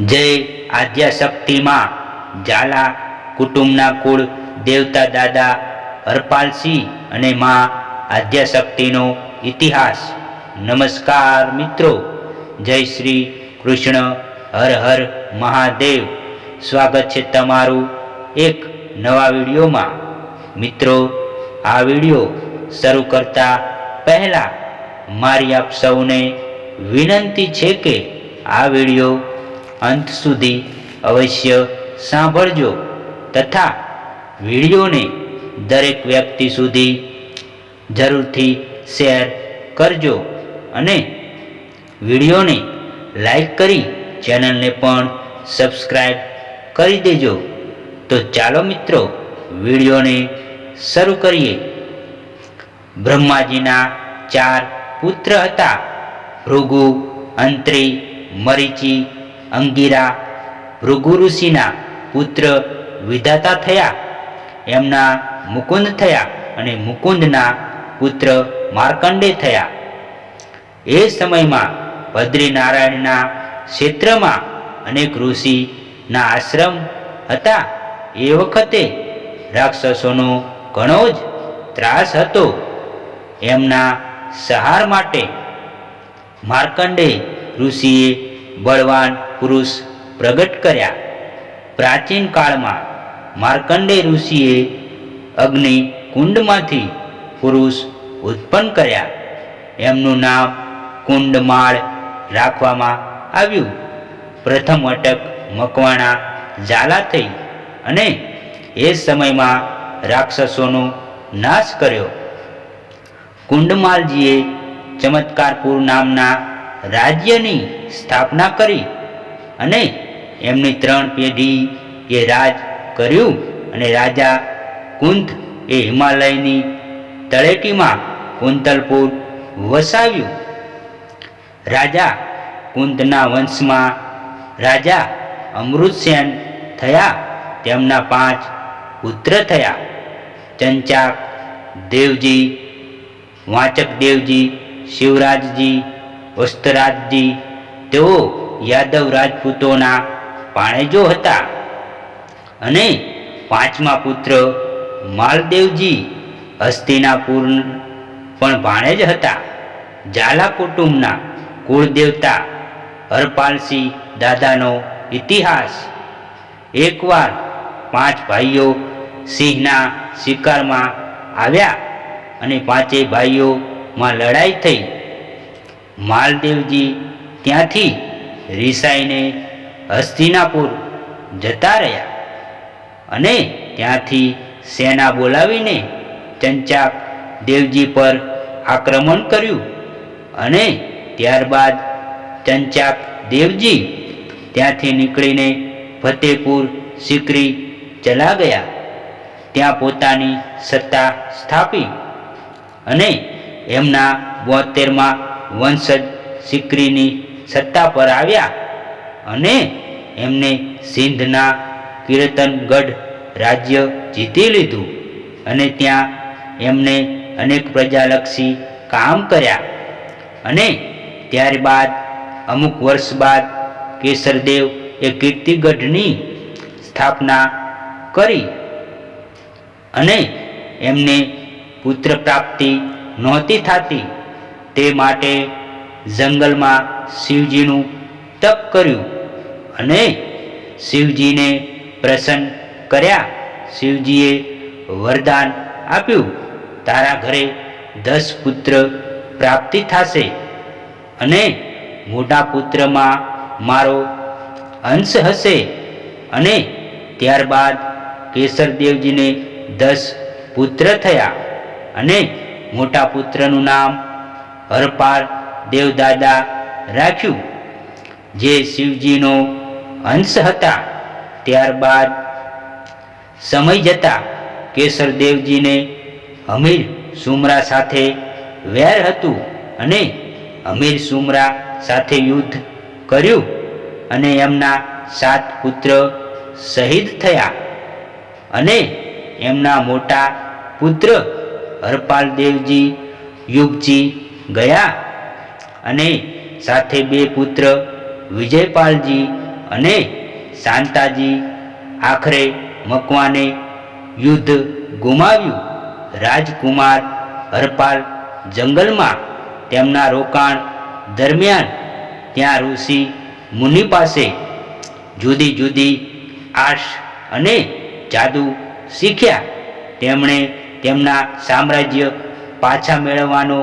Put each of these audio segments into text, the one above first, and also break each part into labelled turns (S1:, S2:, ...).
S1: જય આદ્યાશક્તિમાં ઝાલા કુટુંબના કુળ દેવતા દાદા હરપાલસિંહ અને માં આદ્યાશક્તિનો ઇતિહાસ. નમસ્કાર મિત્રો. જય શ્રી કૃષ્ણ. હર હર મહાદેવ. સ્વાગત છે તમારું એક નવા વિડીયોમાં. મિત્રો, આ વીડિયો શરૂ કરતા પહેલાં મારી આપ સૌને વિનંતી છે કે આ વીડિયો અંત સુધી અવશ્ય સાંભળજો તથા વિડીયોને દરેક વ્યક્તિ સુધી જરૂરથી શેર કરજો અને વિડીયોને લાઈક કરી ચેનલને પણ સબસ્ક્રાઈબ કરી દેજો. તો ચાલો મિત્રો, વિડીયોને શરૂ કરીએ. બ્રહ્માજીના ચાર પુત્ર હતા. ભૃગુ, અંત્રી, મરીચી અંગીરા ભૃગુ ઋષિના પુત્ર વિધાતા થયા, એમના મુકુંદ થયા અને મુકુંદના પુત્ર માર્કંડે થયા. એ સમયમાં ભદ્રીનારાયણના ક્ષેત્રમાં અનેક ઋષિના આશ્રમ હતા. એ વખતે રાક્ષસોનો ઘણો જ ત્રાસ હતો. એમના સહાર માટે માર્કંડે ઋષિએ બળવાન પુરુષ પ્રગટ કર્યા. પ્રાચીન કાળમાં માર્કંડે ઋષિએ અગ્નિ કુંડમાંથી પુરુષ ઉત્પન્ન કર્યા. એમનું નામ કુંડમાળ રાખવામાં આવ્યું. પ્રથમ અટક મકવાણા ઝાલા થઈ અને એ સમયમાં રાક્ષસોનો નાશ કર્યો. કુંડમાલજીએ ચમત્કારપુર નામના રાજ્યની સ્થાપના કરી અને એમની ત્રણ પેઢી એ રાજ કર્યું અને રાજા કુંત એ હિમાલયની તળેટીમાં કુંતલપુર વસાવ્યું. રાજા કુંતના વંશમાં રાજા અમૃતસેન થયા, તેમના પાંચ પુત્ર થયા. ચંચાક દેવજી, વાચક દેવજી, શિવરાજજી વસ્ત્રાજજી તેઓ યાદવ રાજપૂતોના પાણેજો હતા અને પાંચમા પુત્ર માલદેવજી હસ્તિનાપુર પણ ભાણેજ હતા. ઝાલા કુટુંબના કુળદેવતા હરપાલસિંહ દાદાનો ઇતિહાસ. એકવાર પાંચ ભાઈઓ સિંહના શિકારમાં આવ્યા અને પાંચેય ભાઈઓમાં લડાઈ થઈ. માલદેવજી ત્યાંથી રિસાઈને હસ્તિનાપુર જતા રહ્યા અને ત્યાંથી સેના બોલાવીને ચંચાક દેવજી પર આક્રમણ કર્યું અને ત્યારબાદ ચંચાક દેવજી ત્યાંથી નીકળીને ફતેપુર સિકરી ચલા ગયા. ત્યાં પોતાની સત્તા સ્થાપી અને એમના બોતેરમાં વંશજ સિકરીની સત્તા પર આવ્યા અને એમને સિંધના કીર્તનગઢ રાજ્ય જીતી લીધું અને ત્યાં એમને અનેક પ્રજાલક્ષી કામ કર્યા. અને ત્યારબાદ અમુક વર્ષ બાદ કેસરદેવ એ કીર્તિગઢની સ્થાપના કરી અને એમને પુત્ર પ્રાપ્તિ નહોતી થતી. તે માટે જંગલમાં શિવજીનું તપ કર્યું અને શિવજીને પ્રસન્ન કર્યા. શિવજીએ વરદાન આપ્યું, તારા ઘરે દસ પુત્ર પ્રાપ્તિ થશે અને મોટા પુત્રમાં મારો અંશ હશે. અને ત્યારબાદ કેસરદેવજીને દસ પુત્ર થયા અને મોટા પુત્રનું નામ હરપાલ દેવદાદા રાખ્યું, જે શિવજીનો અંશ હતા. ત્યારબાદ સમય જતા કેસરદેવજીને અમીર સુમરા સાથે વેર હતું અને અમીર સુમરા સાથે યુદ્ધ કર્યું અને એમના સાત પુત્ર શહીદ થયા અને એમના મોટા પુત્ર હરપાલ દેવજી, યુગજી ગયા અને સાથે બે પુત્ર, વિજયપાલજી અને શાંતાજી, આખરે મકવાને યુદ્ધ ગુમાવ્યું. રાજકુમાર હરપાલ જંગલમાં તેમના રોકાણ દરમિયાન ત્યાં ઋષિ મુનિ પાસે જુદી જુદી આશ અને જાદુ શીખ્યા. તેમણે તેમના સામ્રાજ્ય પાછા મેળવવાનો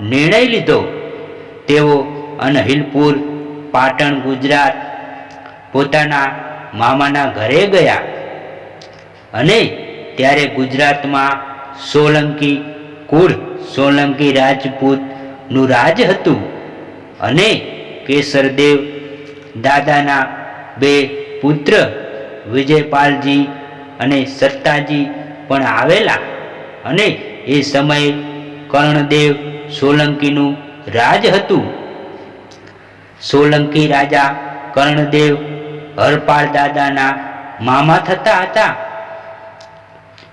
S1: નિર્ણય લીધો. તેઓ અનહિલપુર, પાટણ, ગુજરાત પોતાના મામાના ઘરે ગયા અને ત્યારે ગુજરાતમાં સોલંકી કુળ, સોલંકી રાજપૂતનું રાજ હતું અને કેસરદેવ દાદાના બે પુત્ર વિજયપાલજી અને સત્તાજી પણ આવેલા અને એ સમયે કર્ણદેવ સોલંકીનું રાજ હતું. સોલંકી રાજા કર્ણદેવ હરપાળ દાદાના મામા થતા હતા.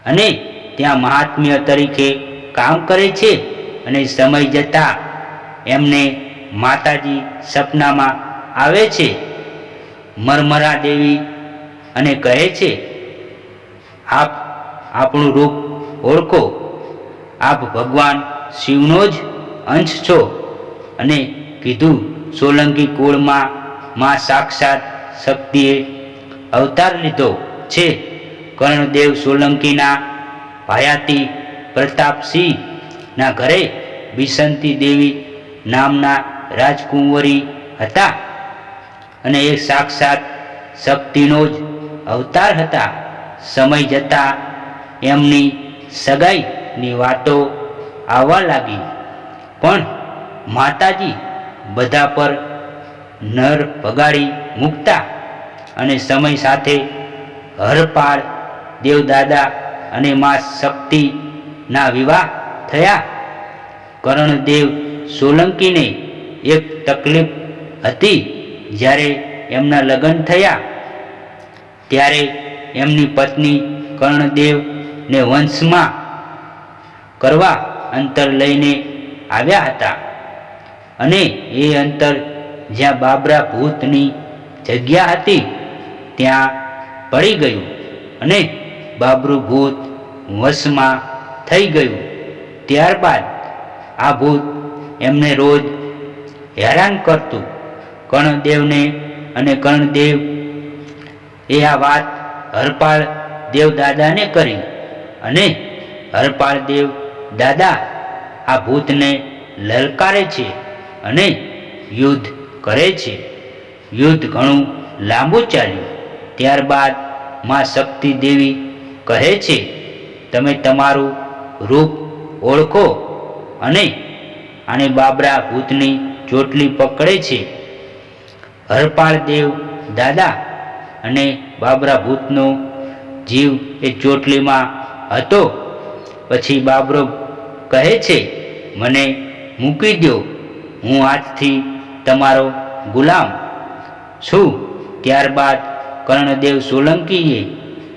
S1: અને ત્યાં મહાત્મ્ય તરીકે કામ કરે છે અને સમય જતા એમને માતાજી સપનામાં આવે છે. મરમરા દેવી અને કહે છે, આપ આપણું રૂપ ઓળખો. આપ ભગવાન શિવનો જ અંશ છો? અને કીધું, સોલંકી કુળમાં માં સાક્ષાત શક્તિએ અવતાર લીધો છે. કર્ણદેવ સોલંકીના ભાયાતી પ્રતાપસિંહના ઘરે બિસંતી દેવી નામના રાજકુંવરી હતા. અને એ સાક્ષાત શક્તિનો જ અવતાર હતા. સમય જતાં એમની સગાઈની વાતો આવવા લાગી. પણ માતાજી બધા પર નર ભગાડી મૂકતા અને સમય સાથે હરપાળ, દેવદાદા અને મા શક્તિના વિવાહ થયા. કર્ણદેવ સોલંકીને એક તકલીફ હતી જ્યારે એમના લગ્ન થયા. ત્યારે એમની પત્ની કર્ણદેવને વંશમાં કરવા અંતર લઈને આવ્યા હતા. અને એ અંતર જ્યાં બાબરા ભૂતની જગ્યા હતી, ત્યાં પડી ગયું અને બાબરું ભૂત વશમાં થઈ ગયું. ત્યારબાદ આ ભૂત એમને રોજ હેરાન કરતું. કર્ણદેવને અને કર્ણદેવ એ આ વાત હરપાળ દેવ દાદાને કરી અને હરપાળ દેવ દાદા, આ ભૂતને લલકારે છે અને યુદ્ધ કરે છે. યુદ્ધ ઘણું લાંબુ ચાલ્યું. ત્યારબાદમાં શક્તિ દેવી કહે છે, તમે તમારું રૂપ ઓળખો અને આને બાબરા ભૂતની ચોટલી પકડે છે. હરપાળ દેવ દાદા અને બાબરા ભૂતનો જીવ એ ચોટલીમાં હતો. પછી બાબરો કહે છે, મને મૂકી દો હું આજથી તમારો ગુલામ છું. ત્યારબાદ કર્ણદેવ સોલંકીએ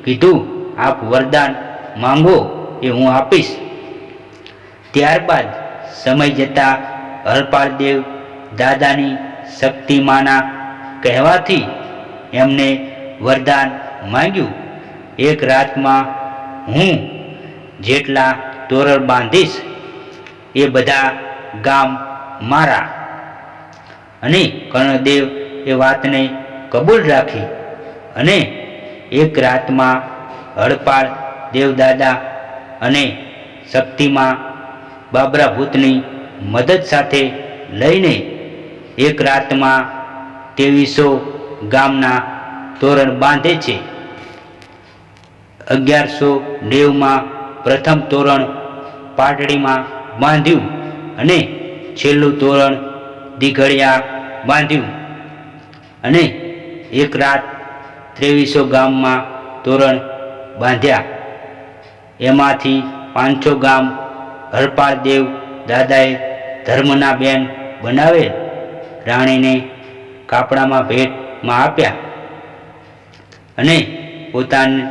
S1: કીધું, આપ વરદાન માંગો એ હું આપીશ. ત્યારબાદ સમય જતાં હરપાળદેવ દાદાની શક્તિમાના કહેવાથી એમને વરદાન માંગ્યું. એક રાતમાં હું જેટલા તોરણ બાંધીશ, એ બધા ગામ મારા. અને કર્ણદેવ એ વાતને કબૂલ રાખી અને એક રાતમાં હડપાળ દેવદાદા અને શક્તિમાં બાબરા ભૂતની મદદ સાથે લઈને એક રાતમાં ત્રેવીસો ગામના તોરણ બાંધે છે. અગિયારસો નેવમાં પ્રથમ તોરણ પાટડીમાં બાંધ્યું અને છેલ્લું તોરણ દીઘડિયા બાંધ્યું. અને એક રાત ત્રેવીસો ગામમાં તોરણ બાંધ્યા. એમાંથી પાંચસો ગામ હરપાળ દેવ દાદાએ ધર્મના બેન બનાવેલ રાણીને કાપડામાં ભેટમાં આપ્યા અને પોતાની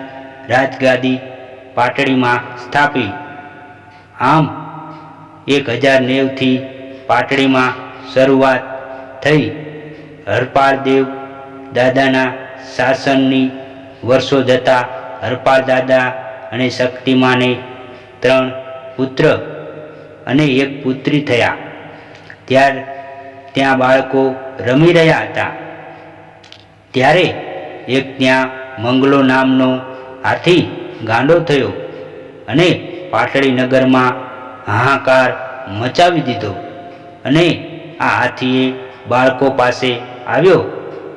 S1: રાજગાદી પાટડીમાં સ્થાપી. આમ એક હજાર નેવથી પાટડીમાં શરૂઆત થઈ. હરપાળ દેવ દાદાના શાસનની વર્ષો જતા હરપાળ દાદા અને શક્તિમાને ત્રણ પુત્ર અને એક પુત્રી થયા. ત્યાર ત્યાં બાળકો રમી રહ્યા હતા. ત્યારે એક ત્યાં મંગલો નામનો હાથી ગાંડો થયો અને પાટડી નગરમાં હાહાકાર મચાવી દીધો. અને આ હાથીએ બાળકો પાસે આવ્યો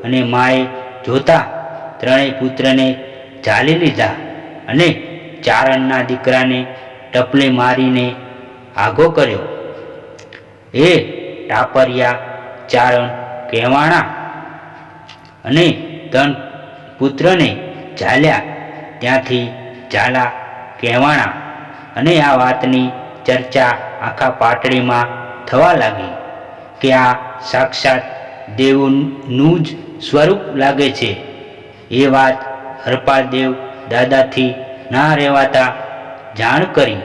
S1: અને માએ જોતા ત્રણેય પુત્રને ઝાલી લીધા અને ચારણના દીકરાને ટપલે મારીને આઘો કર્યો. એ ટાપરિયા ચારણ કહેવાણા અને ત્રણ પુત્રને ઝાલ્યા. ત્યાંથી ઝાલા કહેવાણા અને આ વાતની ચર્ચા આખા પાટડીમાં થવા લાગી કે આ સાક્ષાત દેવનું જ સ્વરૂપ લાગે છે. એ વાત હરપાલદેવ દાદાથી ના રહેવાતા જાણ કરી.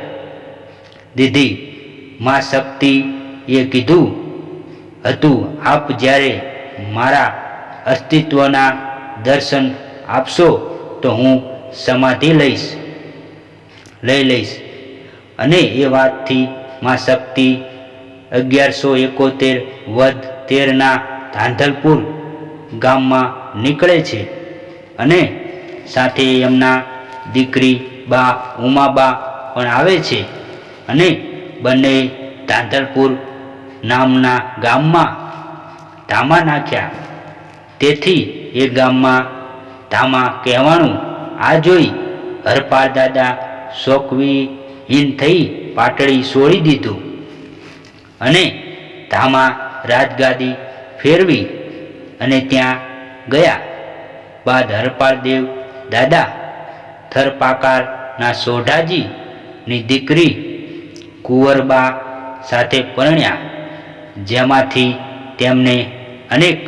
S1: દીધી મા શક્તિ એ કીધું, હતું આપ જ્યારે મારા અસ્તિત્વના દર્શન આપશો તો હું સમાધિ લઈશ, લઈ લઈશ. અને એ વાતથી માં શક્તિ અગિયારસો એકોતેર વધ તેરના ધાંધલપુર ગામમાં નીકળે છે. અને સાથે એમના દીકરી બા ઉમાબા પણ આવે છે. અને બંને ધાંધલપુર નામના ગામમાં ધામા નાખ્યા. તેથી એ ગામમાં ધામા કહેવાનું આ જોઈ હરપાળ દાદા શોકવીહીન થઈ પાટડી છોડી દીધું. અને ધામા રાજગાદી ફેરવી અને ત્યાં ગયા. બાદ હરપાલદેવ દાદા થરપાકારના સોઢાજીની દીકરી કુંવરબા સાથે પરણ્યા, જેમાંથી તેમને અનેક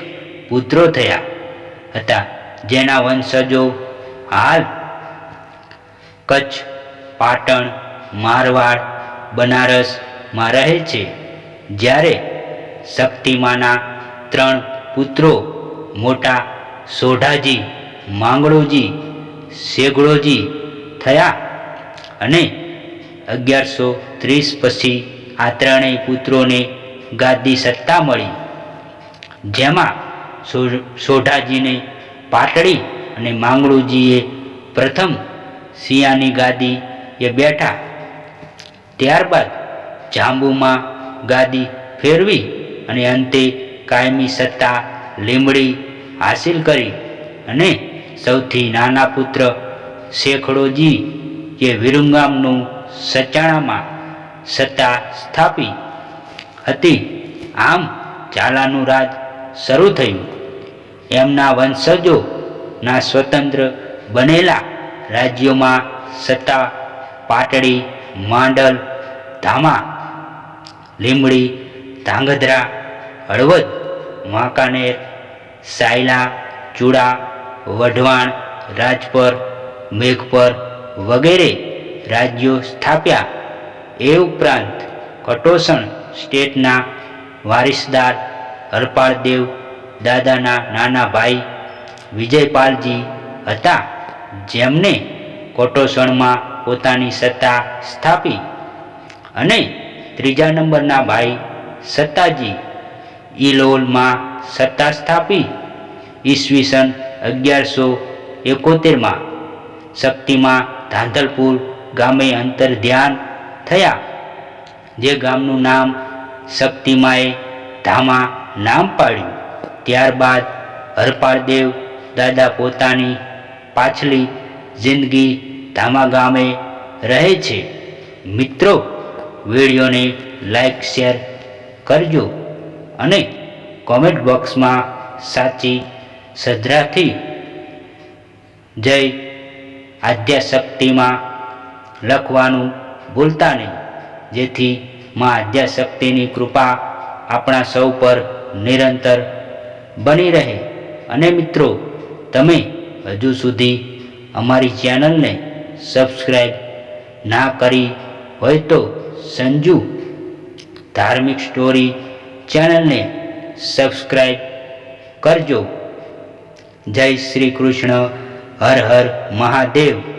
S1: પુત્રો થયા હતા, જેના વંશજો હાલ કચ્છ પાટણ મારવાડ બનારસમાં રહે છે. જ્યારે શક્તિમાના ત્રણ પુત્રો મોટા સોઢાજી, માંગળોજી શેગડોજી થયા અને અગિયારસો ત્રીસ પછી આ ત્રણેય પુત્રોને ગાદી સત્તા મળી. જેમાં સોઢાજીને પાટડી અને માંગળુજીએ પ્રથમ સિયાની ગાદી એ બેઠા ત્યારબાદ જાંબુમાં ગાદી ફેરવી અને અંતે કાયમી સત્તા લીમડી હાસિલ કરી અને સૌથી નાના પુત્ર શેખડોજી જે વિરુંગામનું સચાણામાં સત્તા સ્થાપી હતી. આમ ઝાલાનું રાજ શરૂ થયું. એમના વંશજોના સ્વતંત્ર બનેલા રાજ્યોમાં સત્તા પાટડી માંડલ, ધામા લીમડી ધાંગધ્રા, હળવદ વાંકાનેર સાયલા, ચૂડા, વઢવાણ, રાજપર, મેઘપર વગેરે રાજ્યો સ્થાપ્યા. એ ઉપરાંત કટોસણ સ્ટેટના વારિસદાર હરપાળદેવ દાદાના નાના ભાઈ વિજયપાલજી હતા, જેમને કોટોસણમાં પોતાની સત્તા સ્થાપી અને ત્રીજા નંબરના ભાઈ સત્તાજી ઇલોલમાં સત્તા સ્થાપી. ઈસવીસન અગિયારસો એકોતેરમાં શક્તિમાં ધાંધલપુર ગામે અંતર ધ્યાન થયા. જે ગામનું નામ શક્તિમાએ ધામા નામ પાડ્યું. ત્યારબાદ હરપાળદેવ દાદા પોતાની પાછલી જિંદગી ધામા ગામે રહે છે. મિત્રો, વિડીયોને લાઈક શેર કરજો અને કોમેન્ટ બોક્સમાં સાચી શ્રદ્ધાથી જય આદ્યાશક્તિમાં લખવાનું ભૂલતા નહીં. જેથી માં આદ્યાશક્તિની કૃપા આપણા સૌ પર નિરંતર બની રહે. અને મિત્રો, તમે હજુ સુધી અમારી ચેનલને સબસ્ક્રાઈબ ના કરી હોય તો સંજુ ધાર્મિક સ્ટોરી ચેનલને સબસ્ક્રાઈબ કરજો. જય શ્રી કૃષ્ણ, હર હર મહાદેવ.